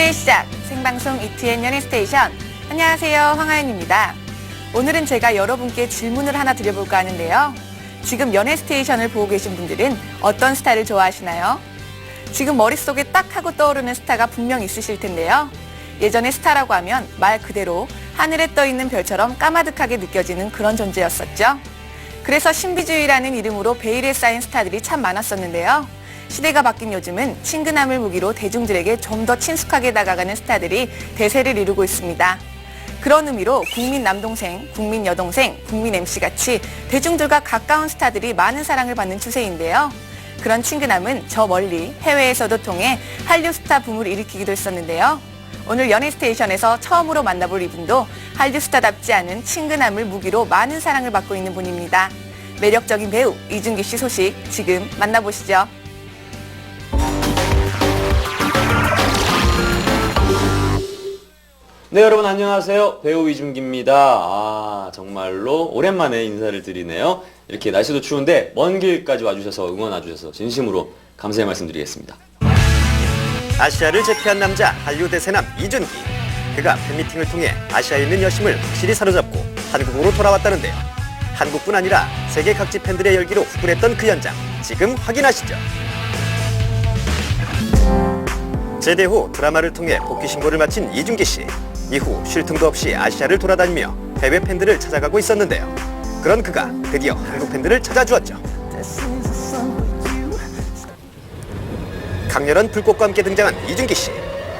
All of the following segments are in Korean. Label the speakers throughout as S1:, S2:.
S1: 이제 시작 생방송 ETN 연예 스테이션 안녕하세요 황하연입니다. 오늘은 제가 여러분께 질문을 하나 드려볼까 하는데요. 지금 연예 스테이션을 보고 계신 분들은 어떤 스타를 좋아하시나요? 지금 머릿속에 딱 하고 떠오르는 스타가 분명 있으실 텐데요. 예전에 스타라고 하면 말 그대로 하늘에 떠 있는 별처럼 까마득하게 느껴지는 그런 존재였었죠. 그래서 신비주의라는 이름으로 베일에 쌓인 스타들이 참 많았었는데요. 시대가 바뀐 요즘은 친근함을 무기로 대중들에게 좀 더 친숙하게 다가가는 스타들이 대세를 이루고 있습니다. 그런 의미로 국민 남동생, 국민 여동생, 국민 MC 같이 대중들과 가까운 스타들이 많은 사랑을 받는 추세인데요. 그런 친근함은 저 멀리 해외에서도 통해 한류 스타 붐을 일으키기도 했었는데요. 오늘 연예스테이션에서 처음으로 만나볼 이분도 한류 스타답지 않은 친근함을 무기로 많은 사랑을 받고 있는 분입니다. 매력적인 배우 이준기 씨 소식 지금 만나보시죠.
S2: 네 여러분 안녕하세요 배우 이준기입니다 아 정말로 오랜만에 인사를 드리네요 이렇게 날씨도 추운데 먼 길까지 와주셔서 응원 와주셔서 진심으로 감사의 말씀드리겠습니다
S3: 아시아를 제패한 남자 한류 대세남 이준기. 그가 팬미팅을 통해 아시아에 있는 여심을 확실히 사로잡고 한국으로 돌아왔다는데요. 한국뿐 아니라 세계 각지 팬들의 열기로 후끈했던 그 현장 지금 확인하시죠. 제대 후 드라마를 통해 복귀 신고를 마친 이준기 씨. 이후 쉴 틈도 없이 아시아를 돌아다니며 해외 팬들을 찾아가고 있었는데요. 그런 그가 드디어 한국 팬들을 찾아주었죠. 강렬한 불꽃과 함께 등장한 이준기 씨.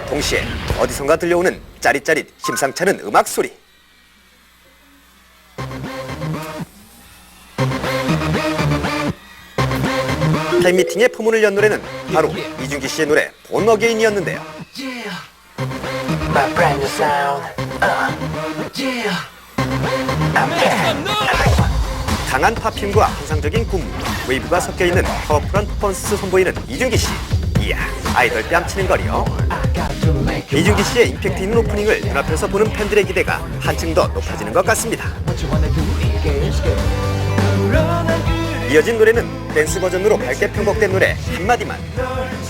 S3: 동시에 어디선가 들려오는 짜릿짜릿 심상찮은 음악 소리. 팬미팅의 포문을 연 노래는 바로 이준기 씨의 노래 본 어게인이었는데요.
S4: My brand new sound. Uh, yeah. I'm back.
S3: 강한 팝힘과 환상적인 굽무, 웨이브가 섞여 있는 파워풀한 퍼포먼스 선보이는 이준기 씨. 이야, 아이돌 뺨치는 거리요. 이준기 씨의 임팩트 있는 오프닝을 눈앞에서 보는 팬들의 기대가 한층 더 높아지는 것 같습니다. 이어진 노래는 댄스 버전으로 밝게 편곡된 노래 한마디만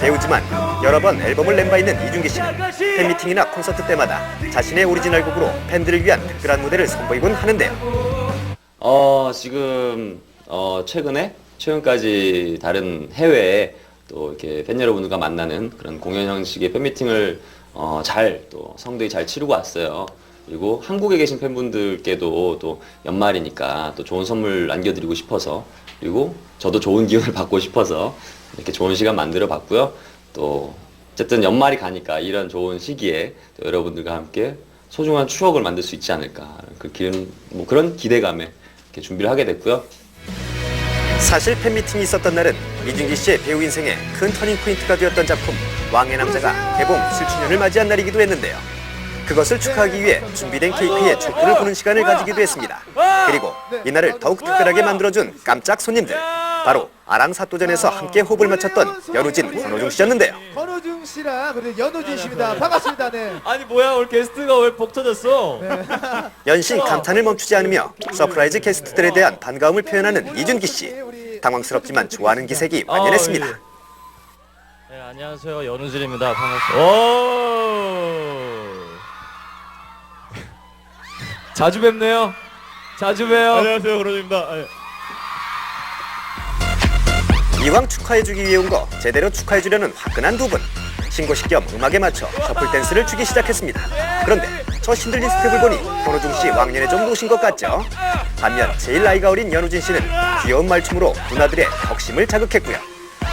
S3: 배우지만 여러 번 앨범을 낸 바 있는 이준기 씨는 팬미팅이나 콘서트 때마다 자신의 오리지널 곡으로 팬들을 위한 특별한 무대를 선보이곤 하는데요
S2: 어 지금 어 최근에 최근까지 다른 해외에 또 이렇게 팬 여러분들과 만나는 그런 공연 형식의 팬미팅을 어, 잘 또 성대히 잘 치르고 왔어요. 그리고 한국에 계신 팬분들께도 또 연말이니까 또 좋은 선물 남겨드리고 싶어서 그리고 저도 좋은 기운을 받고 싶어서 이렇게 좋은 시간 만들어 봤고요. 또 어쨌든 연말이 가니까 이런 좋은 시기에 또 여러분들과 함께 소중한 추억을 만들 수 있지 않을까 그 길, 뭐 그런 기대감에 이렇게 준비를 하게 됐고요.
S3: 사실 팬미팅이 있었던 날은 이준기 씨의 배우 인생의 큰 터닝 포인트가 되었던 작품 왕의 남자가 개봉 7주년을 맞이한 날이기도 했는데요. 그것을 축하하기 위해 준비된 케이크에 촛불을 보는 시간을 가지기도 했습니다. 그리고 이날을 더욱 특별하게 만들어준 깜짝 손님들. 바로 아랑사또전에서 함께 호흡을 맞췄던 연우진, 권호중 씨였는데요.
S5: 권호중 씨랑 그리고 연우진 씨입니다. 반갑습니다. 네.
S6: 아니 뭐야 오늘 게스트가 왜 복 터졌어?
S3: 연신 감탄을 멈추지 않으며 서프라이즈 게스트들에 대한 반가움을 표현하는 이준기 씨. 당황스럽지만 좋아하는 기색이 만연했습니다.
S6: 아, 예. 네, 안녕하세요 연우진입니다. 반갑습니다. 오. 자주 뵙네요. 자주 봬요. 안녕하세요 그러입니다.
S3: 이왕 축하해주기 위해 온 거 제대로 축하해주려는 화끈한 두 분. 신고식 겸 음악에 맞춰 셔플 댄스를 추기 시작했습니다. 그런데 저 신들린 스텝을 보니 권호중 씨 왕년에 좀 노신 것 같죠? 반면 제일 나이가 어린 연우진 씨는 귀여운 말춤으로 누나들의 덕심을 자극했고요.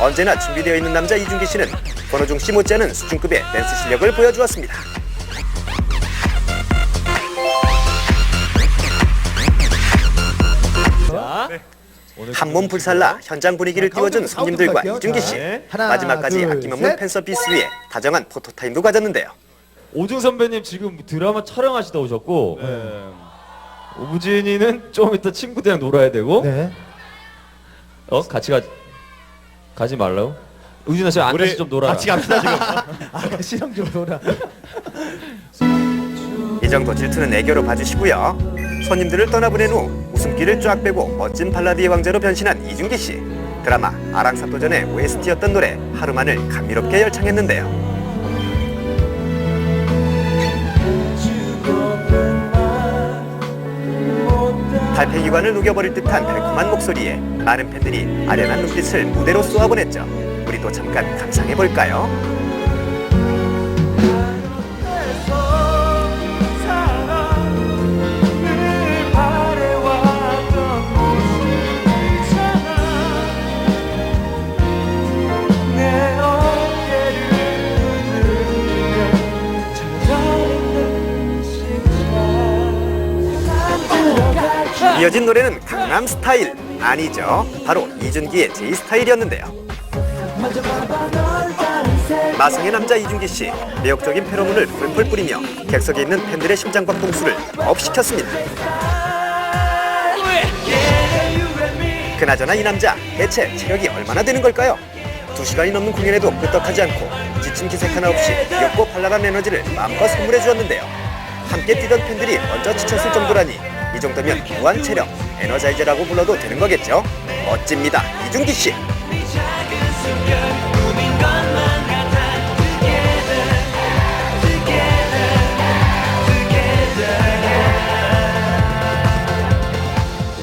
S3: 언제나 준비되어 있는 남자 이준기 씨는 권호중 씨 못지않은 수준급의 댄스 실력을 보여주었습니다. 한 몸 불살라 현장 분위기를 띄워준 손님들과 이준기 씨.
S5: 하나,
S3: 마지막까지
S5: 둘,
S3: 아낌없는
S5: 셋.
S3: 팬 서비스 위에 다정한 포토타임도 가졌는데요.
S6: 오중 선배님 지금 드라마 촬영하시다 오셨고 예. 오부진이는 좀 이따 친구들이랑 놀아야 되고
S5: 네.
S6: 어 같이 가 가지 말라고? 우진아 씨 앉아서 좀 놀아. 같이 갑시다 지금.
S5: 아, 시험 좀 돌아.
S3: 이 정도 질투는 애교로 봐주시고요. 손님들을 떠나보낸 후 웃음기를 쫙 빼고 멋진 발라드의 왕자로 변신한 이준기 씨. 드라마 아랑사토전의 OST였던 노래 하루만을 감미롭게 열창했는데요. 달팽이관을 녹여버릴 듯한 달콤한 목소리에 많은 팬들이 아련한 눈빛을 무대로 쏘아보냈죠. 우리도 잠깐 감상해볼까요? 이어진 노래는 강남 스타일 아니죠? 바로 이준기의 제이 스타일이었는데요. 마성의 남자 이준기 씨 매력적인 페로몬을 펄펄 뿌리며 객석에 있는 팬들의 심장박동수를 업 시켰습니다. 그나저나 이 남자 대체 체력이 얼마나 되는 걸까요? 두 시간이 넘는 공연에도 끄떡하지 않고 지친 기색 하나 없이 귀엽고 발랄한 에너지를 마음껏 선물해 주었는데요. 함께 뛰던 팬들이 먼저 지쳤을 정도라니 이 정도면 무한 체력 에너자이저라고 불러도 되는 거겠죠? 멋집니다 이준기 씨.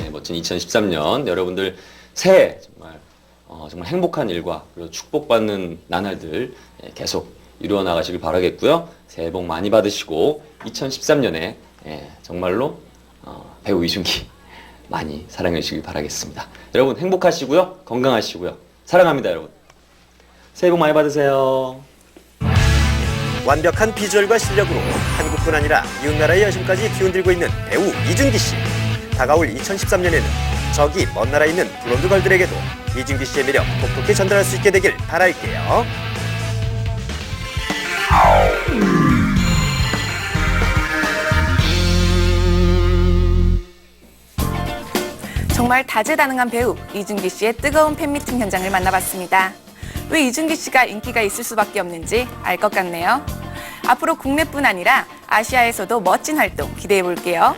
S2: 네, 멋진 2013년 여러분들 새해 정말 어, 정말 행복한 일과 그리고 축복받는 나날들 예, 계속 이루어 나가시길 바라겠고요. 새해 복 많이 받으시고 2013년에 예, 정말로 어, 배우 이준기 많이 사랑해 주시길 바라겠습니다. 여러분 행복하시고요. 건강하시고요. 사랑합니다, 여러분. 새해 복 많이 받으세요.
S3: 완벽한 비주얼과 실력으로 한국뿐 아니라 이웃나라의 여심까지 뒤흔들고 있는 배우 이준기 씨. 다가올 2013년에는 저기 먼 나라에 있는 블론드 걸들에게도 이준기 씨의 매력 톡톡히 전달할 수 있게 되길 바랄게요.
S1: 정말 다재다능한 배우 이준기 씨의 뜨거운 팬미팅 현장을 만나봤습니다. 왜 이준기 씨가 인기가 있을 수밖에 없는지 알 것 같네요. 앞으로 국내뿐 아니라 아시아에서도 멋진 활동 기대해 볼게요.